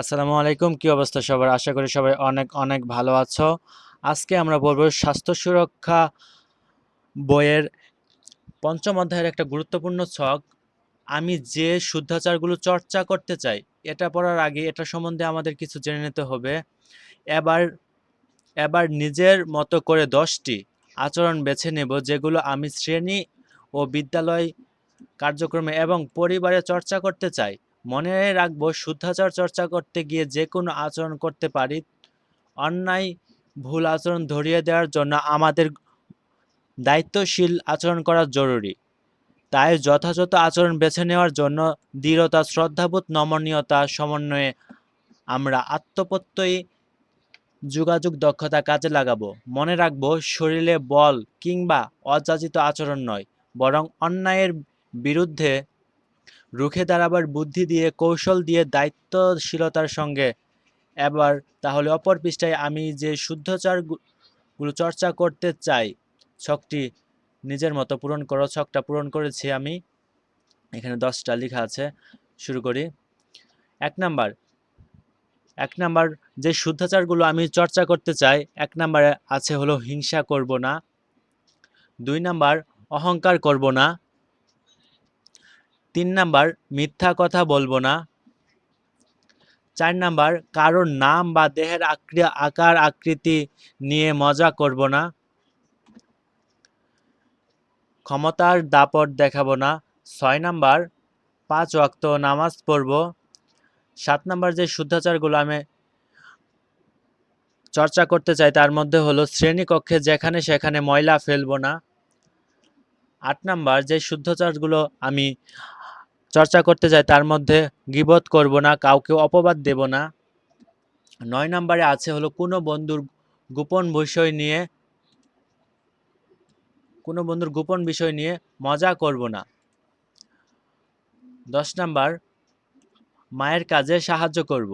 আসসালামু আলাইকুম, কি অবস্থা সবার? আশা করি সবাই অনেক অনেক ভালো আছো। আজকে আমরা বলব স্বাস্থ্য সুরক্ষা বইয়ের পঞ্চম অধ্যায়ের একটা গুরুত্বপূর্ণ ছক, আমি যে শুদ্ধাচারগুলো চর্চা করতে চাই, এটা পড়ার আগে এটা সম্বন্ধে আমাদের কিছু জেনে নিতে হবে। এবার এবার নিজের মতো করে দশটি আচরণ বেছে নেব, যেগুলো আমি শ্রেণি ও বিদ্যালয় কার্যক্রমে এবং পরিবারে চর্চা করতে চাই। মনে রাখব, শুদ্ধাচার চর্চা করতে গিয়ে যে কোনো আচরণ করতে পারি। অন্যায়, ভুল আচরণ ধরিয়ে দেওয়ার জন্য আমাদের দায়িত্বশীল আচরণ করা জরুরি। তাই যথাযথ আচরণ বেছে নেওয়ার জন্য দৃঢ়তা, শ্রদ্ধাবোধ, নমনীয়তা সমন্বয়ে আমরা আত্মপ্রত্যয়ী যোগাযোগ দক্ষতা কাজে লাগাবো। মনে রাখব, শরীরে বল কিংবা অযাচিত আচরণ নয়, বরং অন্যায়ের বিরুদ্ধে রুখে দাঁড়াবার বুদ্ধি দিয়ে, কৌশল দিয়ে দায়িত্বশীলতার সঙ্গে। এবার তাহলে অপর পৃষ্ঠায় আমি যে শুদ্ধচারগুলো গুলো চর্চা করতে চাই, ছকটি নিজের মতো পূরণ করো, ছকটা পূরণ করেছি আমি। এখানে দশটা লেখা আছে, শুরু করি। এক নাম্বার এক নাম্বার যে শুদ্ধাচারগুলো আমি চর্চা করতে চাই, এক নাম্বারে আছে হলো হিংসা করব না। দুই নাম্বার, অহংকার করব না। তিন নাম্বার, মিথ্যা কথা বলব না। চার নাম্বার, কারোর নাম বা দেহের আকৃ- আকার, আকৃতি নিয়ে মজা করব না। ক্ষমতার দাপট দেখাবো না। ছয় নাম্বার, পাঁচ ওয়াক্ত নামাজ পড়ব। সাত নাম্বার যে শুদ্ধাচারগুলো আমি চর্চা করতে চাই, তার মধ্যে হলো শ্রেণীকক্ষে যেখানে সেখানে ময়লা ফেলব না। আট নাম্বার, যে শুদ্ধাচারগুলো আমি চর্চা করতে যায়, তার মধ্যে গিবত করব না, কাউকে অপবাদ দেব না। নয় নম্বরে আছে হলো, কোনো বন্ধুর গোপন বিষয় নিয়ে, কোনো বন্ধুর গোপন বিষয় নিয়ে মজা করব না। দশ নাম্বার, মায়ের কাজে সাহায্য করব।